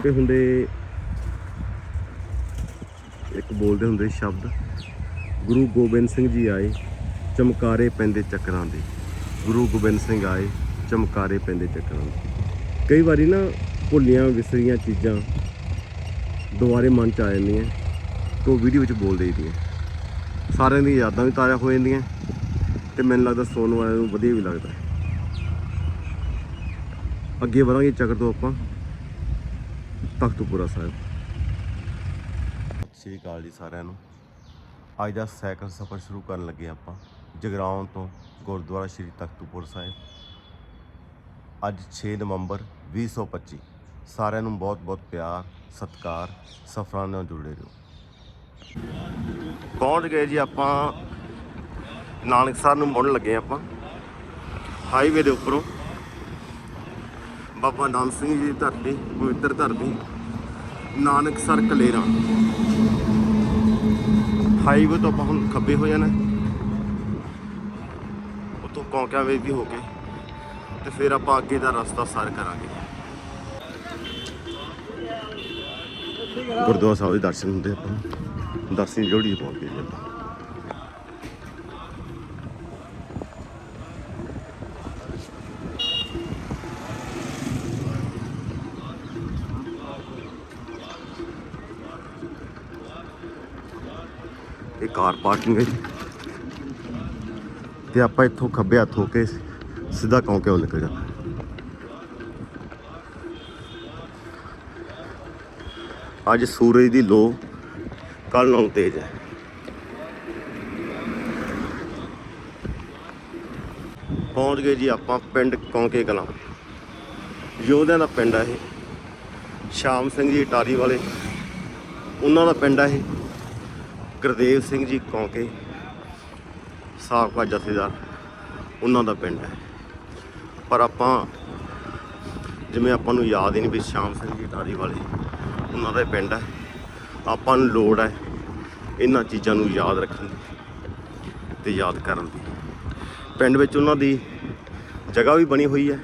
ਤੇ ਹੁੰਦੇ ਇੱਕ ਬੋਲਦੇ ਹੁੰਦੇ ਸ਼ਬਦ, ਗੁਰੂ ਗੋਬਿੰਦ ਸਿੰਘ ਜੀ ਆਏ ਚਮਕਾਰੇ ਪੈਂਦੇ ਚੱਕਰਾਂ ਦੇ। ਗੁਰੂ ਗੋਬਿੰਦ ਸਿੰਘ ਆਏ ਚਮਕਾਰੇ ਪੈਂਦੇ ਚੱਕਰਾਂ ਦੇ। ਕਈ ਵਾਰੀ ਨਾ ਭੁੱਲੀਆਂ ਵਿਸਰੀਆਂ ਚੀਜ਼ਾਂ ਦੁਬਾਰੇ ਮਨ ਚ ਆ ਜਾਂਦੀਆਂ, ਤੋਂ ਵੀਡੀਓ ਵਿੱਚ ਬੋਲ ਦੇਈਦੀਆਂ ਸਾਰਿਆਂ ਦੀਆਂ ਯਾਦਾਂ ਵੀ ਤਾਜ਼ਾ ਹੋ ਜਾਂਦੀਆਂ ਤੇ ਮੈਨੂੰ ਲੱਗਦਾ ਸੁਣਨ ਵਾਲਿਆਂ ਨੂੰ ਵਧੀਆ ਵੀ ਲੱਗਦਾ। ਅੱਗੇ ਵਧਾਂਗੇ ਚੱਕਰ ਤੋਂ ਆਪਾਂ। ਤਖਤਪੁਰਾ ਸਾਹਿਬ। ਸਤਿ ਸ਼੍ਰੀ ਅਕਾਲ ਜੀ ਸਾਰਿਆਂ ਨੂੰ। ਅੱਜ ਦਾ ਸਾਈਕਲ ਸਫ਼ਰ ਸ਼ੁਰੂ ਕਰਨ ਲੱਗੇ ਆਪਾਂ, ਜਗਰਾਉਂ ਤੋਂ ਗੁਰਦੁਆਰਾ ਸ਼੍ਰੀ ਤਖਤਪੁਰ ਸਾਹਿਬ। ਅੱਜ 6 ਨਵੰਬਰ 2025 ਸਾਰਿਆਂ ਨੂੰ ਬਹੁਤ ਬਹੁਤ ਪਿਆਰ, ਸਤਿਕਾਰ, ਸਫਰਾਂ ਨਾਲ ਜੁੜੇ ਰਹੋ। ਪਹੁੰਚ ਗਏ ਜੀ ਆਪਾਂ ਨਾਨਕਸਰ ਨੂੰ ਮੁੜਨ ਲੱਗੇ ਆਪਾਂ। ਹਾਈਵੇ ਦੇ ਉੱਪਰੋਂ। ਬਾਬਾ ਨਾਮ ਸਿੰਘ ਜੀ ਦੀ ਧਰਤੀ, ਪਵਿੱਤਰ ਧਰਤੀ, ਨਾਨਕ ਸਰ ਕਲੇਰਾ। ਹਾਈਵੇ ਤੋਂ ਆਪਾਂ ਹੁਣ ਖੱਬੇ ਹੋ ਜਾਣਾ। ਉਤੋਂ ਕੌਂਕਿਆਂ ਵੇਚ ਦੀ ਹੋ ਕੇ ਤੇ ਫਿਰ ਆਪਾਂ ਅੱਗੇ ਦਾ ਰਸਤਾ ਸਰ ਕਰਾਂਗੇ। ਗੁਰਦੁਆਰਾ ਸਾਹਿਬ ਦੇ ਦਰਸ਼ਨ ਹੁੰਦੇ ਆਪਾਂ ਨੂੰ। ਦਰਸ਼ਨ ਜੋੜੀ ਪਹੁੰਚ ਗਏ ਆਪਾਂ। ਕਾਰ ਪਾਰਕਿੰਗ ਹੈ ਜੀ। ਤੇ ਆਪਾਂ ਇੱਥੋਂ ਖੱਬੇ ਹੱਥ ਹੋ ਕੇ ਸਿੱਧਾ ਕੌਂਕੇ ਵੱਲ ਨਿਕਲ ਜਾਣਾ ਅੱਜ ਸੂਰਜ ਦੀ ਲੋ ਕੱਲ ਨਾਲੋਂ ਤੇਜ਼ ਹੈ। ਪਹੁੰਚ ਗਏ ਜੀ ਆਪਾਂ ਪਿੰਡ ਕੌਂਕੇ ਕਲਾਂ। ਯੋਧਿਆਂ ਦਾ ਪਿੰਡ ਹੈ ਇਹ। ਸ਼ਾਮ ਸਿੰਘ ਜੀ ਟਾਰੀ ਵਾਲੇ। ਉਹਨਾਂ ਦਾ ਪਿੰਡ ਹੈ ਇਹ। ਗੁਰਦੇਵ ਸਿੰਘ ਜੀ ਕੌਂਕੇ, ਸਾਬਕਾ ਜਥੇਦਾਰ, ਉਹਨਾਂ ਦਾ ਪਿੰਡ ਹੈ। ਪਰ ਆਪਾਂ, ਜਿਵੇਂ ਆਪਾਂ ਨੂੰ ਯਾਦ ਹੀ ਨਹੀਂ ਵੀ ਸ਼ਾਮ ਸਿੰਘ ਜੀ ਟਾਰੀ ਵਾਲੇ ਉਹਨਾਂ ਦਾ ਹੀ ਪਿੰਡ ਹੈ। ਆਪਾਂ ਨੂੰ ਲੋੜ ਹੈ ਇਹਨਾਂ ਚੀਜ਼ਾਂ ਨੂੰ ਯਾਦ ਰੱਖਣ ਦੀ ਤੇ ਯਾਦ ਕਰਨ ਦੀ। ਪਿੰਡ ਵਿੱਚ ਉਹਨਾਂ ਦੀ ਜਗ੍ਹਾ ਵੀ ਬਣੀ ਹੋਈ ਹੈ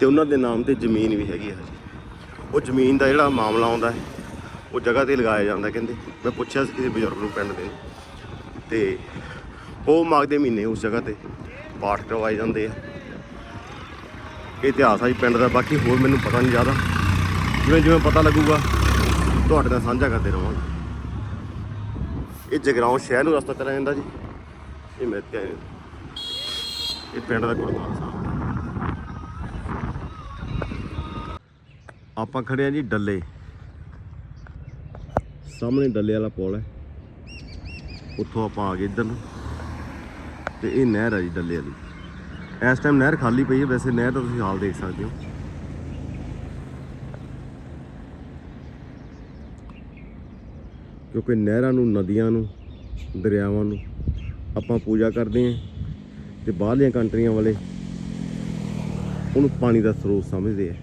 ਤੇ ਉਹਨਾਂ ਦੇ ਨਾਮ ਤੇ ਜ਼ਮੀਨ ਵੀ ਹੈਗੀ ਹੈ। ਹਜੇ ਉਹ ਜ਼ਮੀਨ ਦਾ ਜਿਹੜਾ ਮਾਮਲਾ ਆਉਂਦਾ ਹੈ ਉਹ ਜਗ੍ਹਾ ਤੇ ਲਗਾਇਆ ਜਾਂਦਾ ਕਹਿੰਦੇ। ਮੈਂ ਪੁੱਛਿਆ ਸੀ ਕਿਸੇ ਬਜ਼ੁਰਗ ਨੂੰ ਪਿੰਡ ਦੇ। ਨੂੰ। ਤੇ ਉਹ ਮਾਘ ਦੇ ਮਹੀਨੇ ਉਸ ਜਗ੍ਹਾ ਤੇ ਪਾਠ ਕਰਵਾਏ ਜਾਂਦੇ ਆ। ਇਹ ਇਤਿਹਾਸ ਆ ਜੀ ਪਿੰਡ ਦਾ, ਬਾਕੀ ਹੋਰ ਮੈਨੂੰ ਪਤਾ ਨਹੀਂ ਜ਼ਿਆਦਾ। ਜਿਵੇਂ ਜਿਵੇਂ ਪਤਾ ਲੱਗੂਗਾ, ਤੁਹਾਡੇ ਨਾਲ ਸਾਂਝਾ ਕਰਦੇ ਰਹਾਂਗੇ ਇਹ ਜਗਰਾਉਂ ਸ਼ਹਿਰ ਨੂੰ ਰਸਤਾ ਚਲਾ ਜਾਂਦਾ ਜੀ। ਇਹ ਮੈਂ ਤੇ ਇਹ ਪਿੰਡ ਦਾ ਗੁਰਦੁਆਰਾ ਸਾਹਿਬ। ਆਪਾਂ ਖੜੇ ਆ ਜੀ ਡੱਲੇ। ਸਾਹਮਣੇ ਡੱਲੇ ਵਾਲਾ ਪੁਲ ਹੈ। ਉੱਥੋਂ ਆਪਾਂ ਆ ਗਏ ਇੱਧਰ ਨੂੰ। ਤੇ ਇਹ ਨਹਿਰ ਹੈ ਜੀ ਡੱਲੇ ਵਾਲੀ। ਇਸ ਟਾਈਮ ਨਹਿਰ ਖਾਲੀ ਪਈ ਹੈ, ਵੈਸੇ ਨਹਿਰ ਦਾ ਤੁਸੀਂ ਹਾਲ ਦੇਖ ਸਕਦੇ ਹੋ। ਕਿਉਂਕਿ ਨਹਿਰਾਂ ਨੂੰ, ਨਦੀਆਂ ਨੂੰ, ਦਰਿਆਵਾਂ ਨੂੰ ਆਪਾਂ ਪੂਜਾ ਕਰਦੇ ਹਾਂ ਤੇ ਬਾਹਰਲੀਆਂ ਕੰਟਰੀਆਂ ਵਾਲੇ ਉਹਨੂੰ ਪਾਣੀ ਦਾ ਸਰੋਤ ਸਮਝਦੇ ਆ।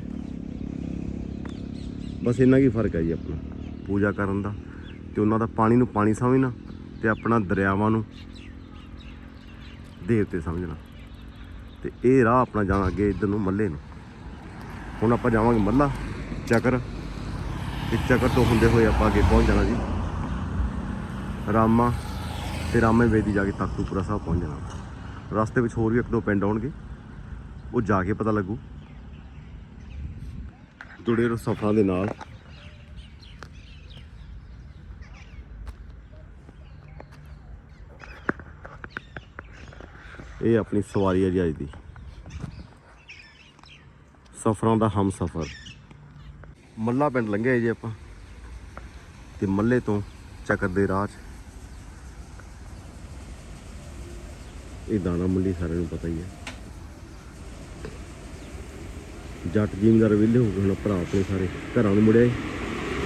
ਬਸ ਇੰਨਾ ਕੀ ਫ਼ਰਕ ਹੈ ਜੀ ਆਪਣਾ, ਪੂਜਾ ਕਰਨ ਦਾ। ਤੇ ਉਹਨਾਂ ਦਾ ਪਾਣੀ ਨੂੰ ਪਾਣੀ ਸਮਝਣਾ ਤੇ ਆਪਣਾ ਦਰਿਆਵਾਂ ਨੂੰ ਦੇਵਤੇ ਸਮਝਣਾ। ਤੇ ਇਹ ਰਾਹ ਆਪਣਾ ਜਾਣਾ ਅੱਗੇ ਇੱਧਰ ਨੂੰ ਮੱਲੇ ਨੂੰ। ਹੁਣ ਆਪਾਂ ਜਾਵਾਂਗੇ ਮੱਲਾ, ਚੱਕਰ। ਤੇ ਚੱਕਰ ਤੋਂ ਹੁੰਦੇ ਹੋਏ ਆਪਾਂ ਅੱਗੇ ਪਹੁੰਚ ਜਾਣਾ ਜੀ। ਰਾਮਾ ਤੇ ਰਾਮੇ ਵੇਦੀ ਜਾ ਕੇ ਤਖਤੂਪੁਰਾ ਸਾਹਿਬ ਪਹੁੰਚ ਜਾਣਾ ਰਸਤੇ ਵਿੱਚ ਹੋਰ ਵੀ ਇੱਕ ਦੋ ਪਿੰਡ ਆਉਣਗੇ, ਉਹ ਜਾ ਕੇ ਪਤਾ ਲੱਗੂ। ਜੁੜੇ ਰਹੋ ਸਫਰਾਂ ਦੇ ਨਾਲ। ਇਹ ਆਪਣੀ ਸਵਾਰੀ ਹੈ ਜੀ ਅੱਜ ਦੀ। ਸਫਰਾਂ ਦਾ ਹਮ ਸਫਰ ਮੱਲਾ ਪਿੰਡ ਲੰਘੇ ਜੀ ਆਪਾਂ। ਤੇ ਮੱਲੇ ਤੋਂ ਚੱਕਰ ਦੇ ਰਾਹ 'ਚ। ਇਹ ਦਾਣਾ ਮੰਡੀ ਸਾਰਿਆਂ ਨੂੰ ਪਤਾ ਹੀ ਹੈ। ਜੱਟ ਜੀਮਦਾਰ ਵਿਹਲੇ ਹੋ ਗਏ ਹੁਣ ਭਰਾ ਆਪਣੇ ਸਾਰੇ। ਘਰਾਂ ਨੂੰ ਮੁੜਿਆ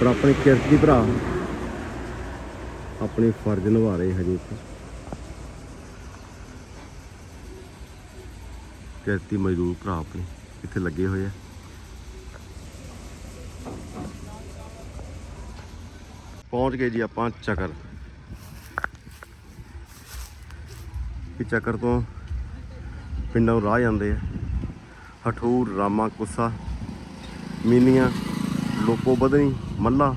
ਪਰ ਆਪਣੇ ਕਿਰਤੀ ਭਰਾ। ਆਪਣੇ ਫਰਜ਼ ਨਿਭਾ ਰਹੇ ਹਜੇ ਇੱਥੇ ਕਿਰਤੀ ਮਜ਼ਦੂਰ ਭਰਾ ਆਪਣੇ ਇੱਥੇ ਲੱਗੇ ਹੋਏ ਆ। ਪਹੁੰਚ ਗਏ ਜੀ ਆਪਾਂ ਚੱਕਰ। ਇਹ ਚੱਕਰ ਤੋਂ ਪਿੰਡਾਂ ਨੂੰ ਰਾਹ ਜਾਂਦੇ ਆ। ਹਠੂਰ, ਰਾਮਾ, ਕੁੱਸਾ, ਮੀਨੀਆਂ ਲੋਕੋ ਬਦਨੀ ਮੱਲਾ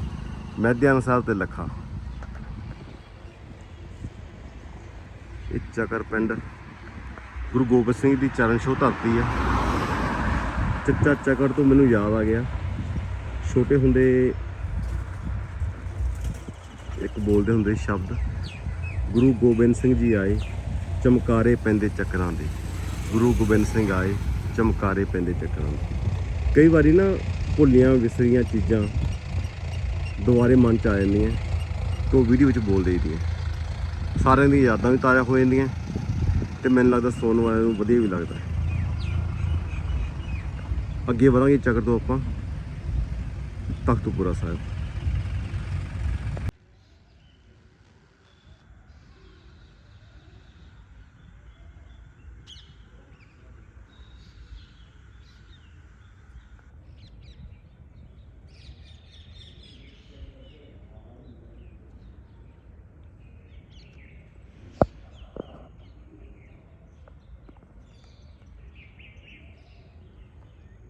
ਮੈਦਿਆਨ ਸਾਹਿਬ ਤੇ ਲੱਖਾ। ਇਹ ਚੱਕਰ ਪਿੰਡ ਗੁਰੂ ਗੋਬਿੰਦ ਸਿੰਘ ਦੀ ਚਰਨ ਛੋਹ ਧਰਤੀ ਆ। ਚੱਚਾ ਚੱਕਰ ਤੋਂ ਮੈਨੂੰ ਯਾਦ ਆ ਗਿਆ। ਛੋਟੇ ਹੁੰਦੇ ਇੱਕ ਬੋਲਦੇ ਹੁੰਦੇ ਸ਼ਬਦ, ਗੁਰੂ ਗੋਬਿੰਦ ਸਿੰਘ ਜੀ ਆਏ ਚਮਕਾਰੇ ਪੈਂਦੇ ਚੱਕਰਾਂ ਦੇ। ਗੁਰੂ ਗੋਬਿੰਦ ਸਿੰਘ ਆਏ ਚਮਕਾਰੇ ਪੈਂਦੇ ਚੱਕਰਾਂ ਦੇ। ਕਈ ਵਾਰੀ ਨਾ ਭੁੱਲੀਆਂ ਵਿਸਰੀਆਂ ਚੀਜ਼ਾਂ ਦੁਬਾਰੇ ਮਨ ਚ ਆ ਜਾਂਦੀਆਂ, ਤੋਂ ਵੀਡੀਓ ਵਿੱਚ ਬੋਲ ਦੇਈਦੀਆਂ ਸਾਰਿਆਂ ਦੀਆਂ ਯਾਦਾਂ ਵੀ ਤਾਜ਼ਾ ਹੋ ਜਾਂਦੀਆਂ। ਤੇ ਮੈਨੂੰ ਲੱਗਦਾ ਸੋਨ ਵਾਲਿਆਂ ਨੂੰ ਵਧੀਆ ਵੀ ਲੱਗਦਾ। ਅੱਗੇ ਵਧਾਂਗੇ ਚੱਕਰ ਤੋਂ ਆਪਾਂ। ਤਖਤਪੁਰਾ ਸਾਹਿਬ।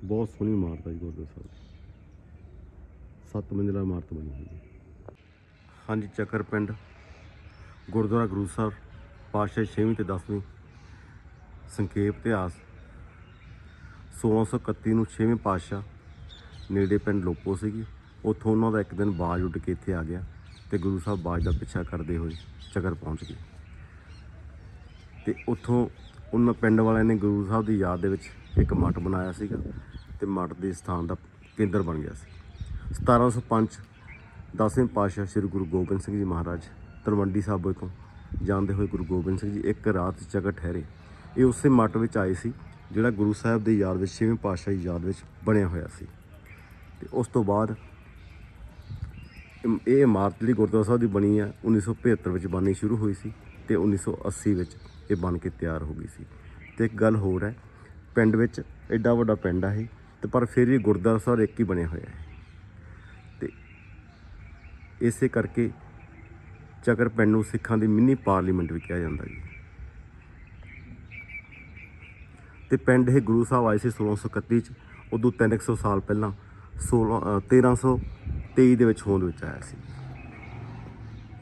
ਬਹੁਤ ਸੋਹਣੀ ਇਮਾਰਤ ਹੈ ਜੀ ਗੁਰਦੁਆਰਾ ਸਾਹਿਬ। ਸੱਤ ਮੰਜ਼ਿਲਾ ਇਮਾਰਤ ਬਣੀ ਹੋਈ ਹੈ। ਹਾਂਜੀ, ਚੱਕਰ ਪਿੰਡ, ਗੁਰਦੁਆਰਾ ਗੁਰੂ ਸਾਹਿਬ, ਪਾਤਸ਼ਾਹ 6ਵੀਂ ਤੇ 10ਵੀਂ ਸੰਖੇਪ ਇਤਿਹਾਸ 1631 ਨੂੰ 6ਵੇਂ ਪਾਤਸ਼ਾਹ ਨੇੜੇ ਪਿੰਡ ਲੋਪੋ ਸੀਗੀ। ਉੱਥੋਂ ਉਹਨਾਂ ਦਾ ਇੱਕ ਦਿਨ ਬਾਜ ਉੱਡ ਕੇ ਇੱਥੇ ਆ ਗਿਆ ਤੇ ਗੁਰੂ ਸਾਹਿਬ ਬਾਜ ਦਾ ਪਿੱਛਾ ਕਰਦੇ ਹੋਏ ਚੱਕਰ ਪਹੁੰਚ ਗਏ। ਤੇ ਉੱਥੋਂ ਉਹਨਾਂ ਪਿੰਡ ਵਾਲਿਆਂ ਨੇ ਗੁਰੂ ਸਾਹਿਬ ਦੀ ਯਾਦ ਦੇ ਵਿੱਚ ਇੱਕ ਮਠ ਬਣਾਇਆ ਸੀਗਾ। ਤੇ ਮਠ ਦੇ ਸਥਾਨ ਦਾ ਕੇਂਦਰ ਬਣ ਗਿਆ ਸੀ। 1705 ਦਸਵੇਂ ਪਾਤਸ਼ਾਹ ਸ੍ਰੀ ਗੁਰੂ ਗੋਬਿੰਦ ਸਿੰਘ ਜੀ ਮਹਾਰਾਜ ਤਲਵੰਡੀ ਸਾਬੋ ਤੋਂ ਜਾਂਦੇ ਹੋਏ ਗੁਰੂ ਗੋਬਿੰਦ ਸਿੰਘ ਜੀ ਇੱਕ ਰਾਤ ਜਗ੍ਹਾ ਠਹਿਰੇ। ਇਹ ਉਸੇ ਮੱਟ ਵਿੱਚ ਆਏ ਸੀ, ਜਿਹੜਾ ਗੁਰੂ ਸਾਹਿਬ ਦੀ ਯਾਦ ਵਿੱਚ, ਛੇਵੇਂ ਪਾਤਸ਼ਾਹ ਦੀ ਯਾਦ ਵਿੱਚ ਬਣਿਆ ਹੋਇਆ ਸੀ। ਤੇ ਉਸ ਤੋਂ ਬਾਅਦ ਇਹ ਇਮਾਰਤ ਜਿਹੜੀ ਗੁਰਦੁਆਰਾ ਸਾਹਿਬ ਦੀ ਬਣੀ ਆ 1975 ਵਿੱਚ ਬਣਨੀ ਸ਼ੁਰੂ ਹੋਈ ਸੀ ਤੇ 1980 ਵਿੱਚ ਇਹ ਬਣ ਕੇ ਤਿਆਰ ਹੋ ਗਈ ਸੀ। ਤੇ ਇੱਕ ਗੱਲ ਹੋਰ ਹੈ, ਪਿੰਡ ਵਿੱਚ ਐਡਾ ਵੱਡਾ ਪਿੰਡ ਆ ਇਹ ਤੇ ਪਰ ਫਿਰ ਵੀ ਗੁਰਦੁਆਰਾ ਸਾਹਿਬ ਇੱਕ ਹੀ ਬਣਿਆ ਹੋਇਆ ਹੈ। ਤੇ ਇਸੇ ਕਰਕੇ ਚੱਕਰ ਪਿੰਡ ਨੂੰ ਸਿੱਖਾਂ ਦੀ ਮਿੰਨੀ ਪਾਰਲੀਮੈਂਟ ਵੀ ਕਿਹਾ ਜਾਂਦਾ ਜੀ। ਤੇ ਪਿੰਡ ਇਹ ਗੁਰੂ ਸਾਹਿਬ ਆਏ ਸੀ 1631 ਚ ਉਦੋਂ 300 ਸਾਲ ਪਹਿਲਾਂ 16 ਅ, 1323 ਦੇ ਵਿੱਚ ਹੋਂਦ ਵਿੱਚ ਆਇਆ ਸੀ।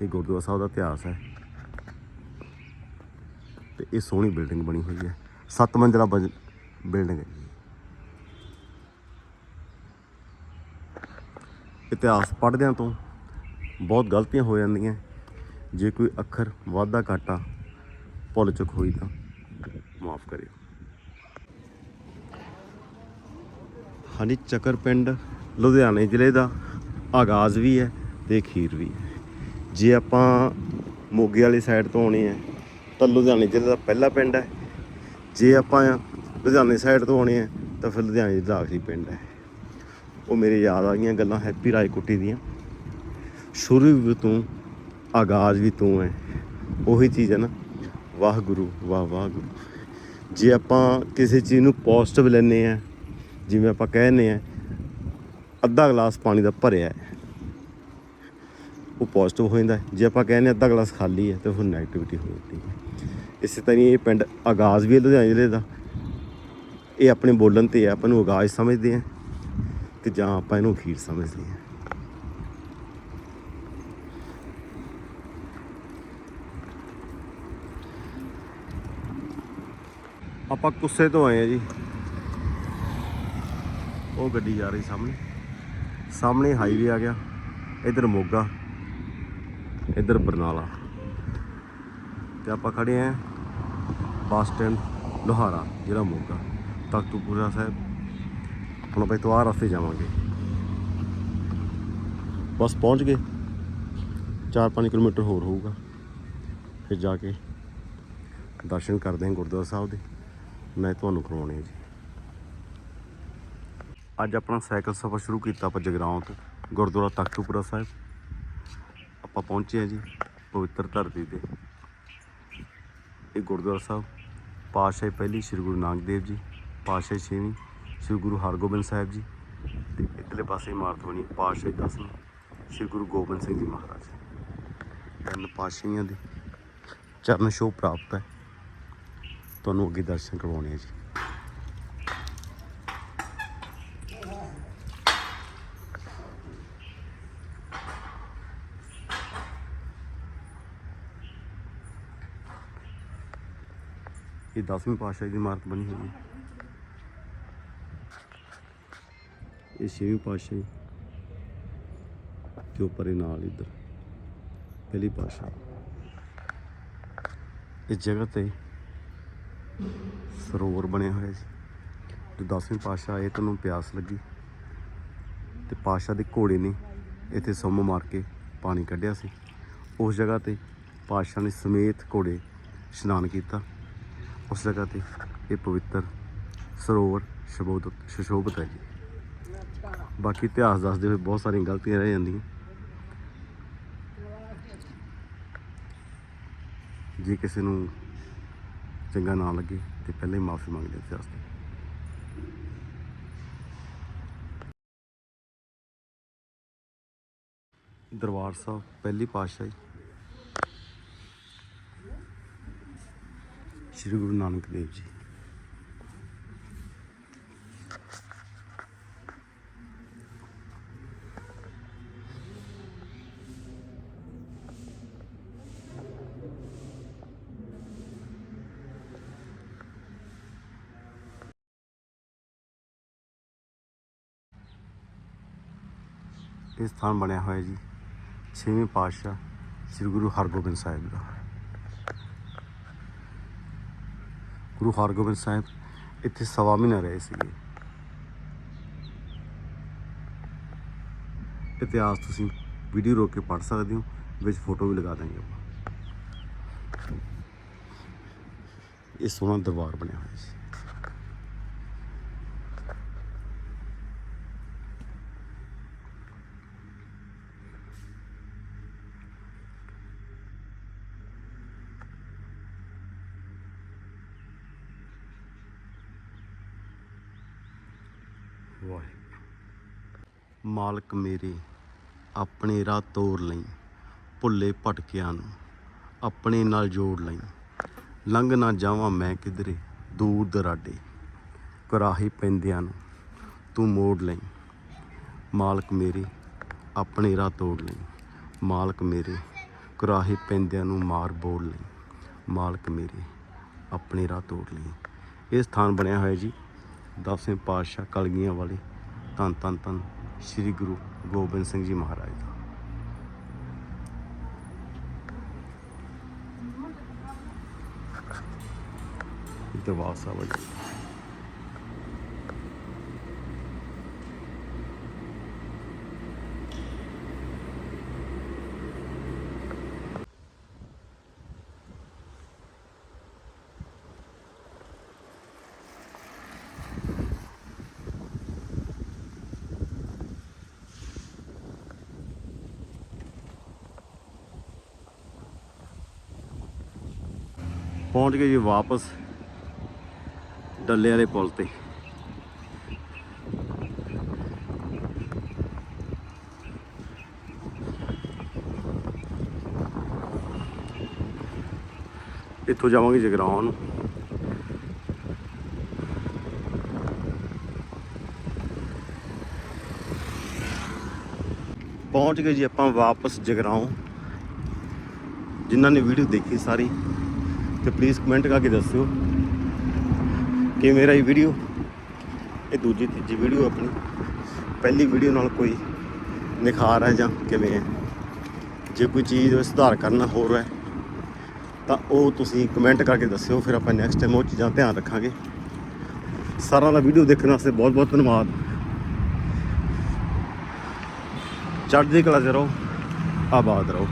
ਇਹ ਗੁਰਦੁਆਰਾ ਸਾਹਿਬ ਦਾ ਇਤਿਹਾਸ ਹੈ। ਤੇ ਇਹ ਸੋਹਣੀ ਬਿਲਡਿੰਗ ਬਣੀ ਹੋਈ ਹੈ। ਸੱਤ ਮੰਜ਼ਿਲਾ ਬਿਲਡਿੰਗ ਹੈ ਇਤਿਹਾਸ ਪੜ੍ਹਦਿਆਂ ਤੋਂ ਬਹੁਤ ਗਲਤੀਆਂ ਹੋ ਜਾਂਦੀਆਂ। ਜੇ ਕੋਈ ਅੱਖਰ ਵਾਧਾ ਘਾਟਾ ਭੁੱਲ ਚੁੱਕ ਹੋਈ ਤਾਂ ਮਾਫ ਕਰਿਓ। ਹਾਂਜੀ, ਚੱਕਰ ਪਿੰਡ ਲੁਧਿਆਣੇ ਜ਼ਿਲ੍ਹੇ ਦਾ ਆਗਾਜ਼ ਵੀ ਹੈ ਤੇ ਖੀਰ ਵੀ ਹੈ। ਜੇ ਆਪਾਂ ਮੋਗੇ ਵਾਲੀ ਸਾਈਡ ਤੋਂ ਆਉਣੀ ਹੈ ਤਾਂ ਲੁਧਿਆਣੇ ਜ਼ਿਲ੍ਹੇ ਦਾ ਪਹਿਲਾ ਪਿੰਡ ਹੈ। ਜੇ ਆਪਾਂ ਲੁਧਿਆਣੇ ਸਾਈਡ ਤੋਂ ਆਉਣੇ ਹੈ ਤਾਂ ਫਿਰ ਲੁਧਿਆਣੇ ਜ਼ਿਲ੍ਹੇ ਦਾ ਆਖਰੀ ਪਿੰਡ ਹੈ। ਉਹ ਮੇਰੇ ਯਾਦ ਆ ਗਈਆਂ ਗੱਲਾਂ ਹੈਪੀ ਰਾਏਕੋਟੀ ਦੀਆਂ। ਸ਼ੁਰੂ ਵੀ ਤੂੰ, ਆਗਾਜ਼ ਵੀ ਤੂੰ ਹੈ ਉਹੀ ਚੀਜ਼ ਹੈ ਨਾ। ਵਾਹ ਗੁਰੂ ਵਾਹ ਵਾਹ ਗੁਰੂ ਜੇ ਆਪਾਂ ਕਿਸੇ ਚੀਜ਼ ਨੂੰ ਪੋਜ਼ਿਟਿਵ ਲੈਨੇ ਆ ਜਿਵੇਂ ਆਪਾਂ ਕਹਿੰਦੇ ਆ ਅੱਧਾ ਗਲਾਸ ਪਾਣੀ ਦਾ ਭਰਿਆ ਹੈ, ਉਹ ਪੋਜ਼ਿਟਿਵ ਹੋ ਜਾਂਦਾ ਜੇ ਆਪਾਂ ਕਹਿੰਦੇ ਹਾਂ ਅੱਧਾ ਗਲਾਸ ਖਾਲੀ ਹੈ, ਤਾਂ ਫਿਰ ਨੈਗੇਟਿਵਿਟੀ ਹੋ ਜਾਂਦੀ ਹੈ। ਇਸੇ ਤਰ੍ਹਾਂ ਇਹ ਪਿੰਡ ਆਗਾਜ਼ ਵੀ ਲੁਧਿਆਣੇ ਜ਼ਿਲ੍ਹੇ ਦਾ। ਇਹ ਆਪਣੇ ਬੋਲਣ ਤੇ ਆਪਾਂ ਨੂੰ ਆਗਾਜ਼ ਸਮਝਦੇ ਆ ਤੇ ਜਾਂ ਆਪਾਂ ਇਹਨੂੰ ਅਖੀਰ ਸਮਝਦੇ ਹਾਂ। ਆਪਾਂ ਕੁੱਸੇ ਤੋਂ ਆਏ ਆ ਜੀ। ਉਹ ਗੱਡੀ ਜਾ ਰਹੀ ਸਾਹਮਣੇ। ਸਾਹਮਣੇ ਹਾਈਵੇ ਆ ਗਿਆ। ਇਧਰ ਮੋਗਾ, ਇਧਰ ਬਰਨਾਲਾ। ਤੇ ਆਪਾਂ ਖੜੇ ਆਂ ਬੱਸ ਸਟੈਂਡ ਲੋਹਾਰਾ, ਜਿਹੜਾ ਮੋਗਾ। ਤਖਤੂਪੁਰਾ ਸਾਹਿਬ। ਹੁਣ ਆਪਾਂ ਇਤਵਾਰ ਰਸਤੇ ਜਾਵਾਂਗੇ। ਬਸ ਪਹੁੰਚ ਗਏ। 4-5 ਕਿਲੋਮੀਟਰ ਹੋਰ ਹੋਊਗਾ। ਫਿਰ ਜਾ ਕੇ ਦਰਸ਼ਨ ਕਰਦੇ ਹਾਂ ਗੁਰਦੁਆਰਾ ਸਾਹਿਬ ਦੇ। ਮੈਂ ਤੁਹਾਨੂੰ ਕਰਵਾਉਣੇ ਆ ਜੀ। ਅੱਜ ਆਪਣਾ ਸਾਈਕਲ ਸਫ਼ਰ ਸ਼ੁਰੂ ਕੀਤਾ ਆਪਾਂ ਜਗਰਾਉਂ ਤੋਂ, ਗੁਰਦੁਆਰਾ ਤਖਤੂਪੁਰਾ ਸਾਹਿਬ। ਆਪਾਂ ਪਹੁੰਚੇ ਆ ਜੀ ਪਵਿੱਤਰ ਧਰਤੀ ਤੇ। ਇਹ ਗੁਰਦੁਆਰਾ ਸਾਹਿਬ ਪਾਤਸ਼ਾਹੀ ਪਹਿਲੀ ਸ੍ਰੀ ਗੁਰੂ ਨਾਨਕ ਦੇਵ ਜੀ, ਪਾਤਸ਼ਾਹੀ ਛੇਵੀਂ। ਸ੍ਰੀ ਗੁਰੂ ਹਰਗੋਬਿੰਦ ਸਾਹਿਬ ਜੀ ਤੇ ਇਧਰਲੇ ਪਾਸੇ ਇਮਾਰਤ ਬਣੀ ਪਾਤਸ਼ਾਹੀ ਦਸਮ ਸ੍ਰੀ ਗੁਰੂ ਗੋਬਿੰਦ ਸਿੰਘ ਜੀ ਮਹਾਰਾਜ। ਤਿੰਨ ਪਾਤਸ਼ਾਹੀਆਂ ਦੀ ਚਰਨ ਛੋਹ ਪ੍ਰਾਪਤ ਹੈ। ਤੁਹਾਨੂੰ ਅੱਗੇ ਦਰਸ਼ਨ ਕਰਵਾਉਣੇ ਆ ਜੀ। ਇਹ 10ਵੀਂ ਪਾਤਸ਼ਾਹੀ ਦੀ ਇਮਾਰਤ ਬਣੀ ਹੋਈ ਹੈ। ਇਹ 6ਵੀਂ ਪਾਤਸ਼ਾਹੀ ਤੇ ਉੱਪਰ ਨਾਲ ਇੱਧਰ, ਪਹਿਲੀ ਪਾਤਸ਼ਾਹ। ਇਸ ਜਗ੍ਹਾ ਤੇ ਸਰੋਵਰ ਬਣਿਆ ਹੋਇਆ ਸੀ ਤੇ 10ਵੀਂ ਪਾਤਸ਼ਾਹ ਆਏ ਤੈਨੂੰ ਪਿਆਸ ਲੱਗੀ ਤੇ ਪਾਤਸ਼ਾਹ ਦੇ ਘੋੜੇ ਨੇ ਇੱਥੇ ਸੁੰਮ ਮਾਰ ਕੇ ਪਾਣੀ ਕੱਢਿਆ ਸੀ। ਉਸ ਜਗ੍ਹਾ ਤੇ ਪਾਤਸ਼ਾਹ ਨੇ ਸਮੇਤ ਘੋੜੇ ਇਸ਼ਨਾਨ ਕੀਤਾ। ਉਸ ਜਗ੍ਹਾ ਤੇ ਇਹ ਪਵਿੱਤਰ ਸਰੋਵਰ ਸ਼ਬੋਧਤ ਸ਼ਸ਼ੋਭਤ ਹੈ ਜੀ। ਬਾਕੀ ਇਤਿਹਾਸ ਦੱਸਦੇ ਹੋਏ ਬਹੁਤ ਸਾਰੀਆਂ ਗਲਤੀਆਂ ਰਹਿ ਜਾਂਦੀਆਂ। ਜੇ ਕਿਸੇ ਨੂੰ ਚੰਗਾ ਨਾ ਲੱਗੇ ਤੇ ਪਹਿਲਾਂ ਹੀ ਮਾਫੀ ਮੰਗਦੇ ਲੈਂਦੇ ਵਾਸਤੇ। ਦਰਬਾਰ ਸਾਹਿਬ, ਪਹਿਲੀ ਪਾਤਸ਼ਾਹੀ। ਸ੍ਰੀ ਗੁਰੂ ਨਾਨਕ ਦੇਵ ਜੀ। ਇਹ ਸਥਾਨ ਬਣਿਆ ਹੋਇਆ ਜੀ। ਛੇਵੇਂ ਪਾਤਸ਼ਾਹ ਸ੍ਰੀ ਗੁਰੂ ਹਰਗੋਬਿੰਦ ਸਾਹਿਬ ਦਾ। ਗੁਰੂ ਹਰਗੋਬਿੰਦ ਸਾਹਿਬ ਇੱਥੇ ਸਵਾ ਮਹੀਨਾ ਰਹੇ ਸੀਗੇ। ਇਤਿਹਾਸ ਤੁਸੀਂ ਵੀਡੀਓ ਰੋਕ ਕੇ ਪੜ੍ਹ ਸਕਦੇ ਹੋ, ਵਿੱਚ ਫੋਟੋ ਵੀ ਲਗਾ ਦਾਂਗੇ ਆਪਾਂ। ਇਹ ਸੋਹਣਾ ਦਰਬਾਰ ਬਣਿਆ ਹੋਇਆ ਸੀ। ਵਾਹਿਗੁਰੂ। ਮਾਲਕ ਮੇਰੇ, ਆਪਣੇ ਰਾਹ ਤੋਰ ਲਈ, ਭੁੱਲੇ ਭਟਕਿਆਂ ਨੂੰ, ਆਪਣੇ ਨਾਲ ਜੋੜ ਲਈ। ਲੰਘ ਨਾ ਜਾਵਾਂ ਮੈਂ ਕਿਧਰੇ, ਦੂਰ ਦਰਾਡੇ, ਕਰਾਹੀ ਪੈਂਦਿਆਂ ਨੂੰ, ਤੂੰ ਮੋੜ ਲਈ। ਮਾਲਕ ਮੇਰੇ, ਆਪਣੇ ਰਾਹ ਤੋੜ ਲਈ। ਮਾਲਕ ਮੇਰੇ, ਕਰਾਹੀ ਪੈਂਦਿਆਂ ਨੂੰ ਮਾਰ ਬੋੜ ਲਈ। ਮਾਲਕ ਮੇਰੇ, ਆਪਣੇ ਰਾਹ ਤੋੜ ਲਈ। ਇਹ ਸਥਾਨ ਬਣਿਆ ਹੋਇਆ ਜੀ। ਦਸਵੇਂ ਪਾਤਸ਼ਾਹ ਕਲਗੀਆਂ ਵਾਲੇ ਧੰਨ ਧੰਨ ਧੰਨ ਸ੍ਰੀ ਗੁਰੂ ਗੋਬਿੰਦ ਸਿੰਘ ਜੀ ਮਹਾਰਾਜ ਦਾ। ਦਰਬਾਰ ਸਾਹਿਬ ਜੀ ਪਹੁੰਚ ਗਏ ਜੀ ਵਾਪਸ ਡੱਲੇ ਵਾਲੇ ਪੁਲ ਤੇ। ਇੱਥੋਂ ਜਾਵਾਂਗੇ ਜਗਰਾਉਂ ਨੂੰ। ਪਹੁੰਚ ਗਏ ਜੀ ਆਪਾਂ ਵਾਪਸ ਜਗਰਾਉਂ। ਜਿਨ੍ਹਾਂ ਨੇ ਵੀਡੀਓ ਦੇਖੀ ਸਾਰੀ। ਤੇ ਪਲੀਜ਼ ਕਮੈਂਟ ਕਰਕੇ ਦੱਸਿਓ ਕਿ ਮੇਰਾ ਇਹ ਵੀਡੀਓ ਇਹ ਦੂਜੀ ਤੀਜੀ ਵੀਡੀਓ ਆਪਣੀ ਪਹਿਲੀ ਵੀਡੀਓ ਨਾਲ ਕੋਈ ਨਿਖਾਰ ਹੈ ਜਾਂ ਕਿਵੇਂ ਹੈ? ਜੇ ਕੋਈ ਚੀਜ਼ ਵਿੱਚ ਸੁਧਾਰ ਕਰਨਾ ਹੋਰ ਹੈ, ਤਾਂ ਉਹ ਤੁਸੀਂ ਕਮੈਂਟ ਕਰਕੇ ਦੱਸਿਓ, ਫਿਰ ਆਪਾਂ ਨੈਕਸਟ ਟਾਈਮ ਉਹ ਚੀਜ਼ਾਂ ਧਿਆਨ ਰੱਖਾਂਗੇ। ਸਾਰਿਆਂ ਦਾ ਵੀਡੀਓ ਦੇਖਣ ਵਾਸਤੇ ਬਹੁਤ ਬਹੁਤ ਧੰਨਵਾਦ। ਚੜ੍ਹਦੀ ਕਲਾ 'ਚ ਰਹੋ, ਆਬਾਦ ਰਹੋ।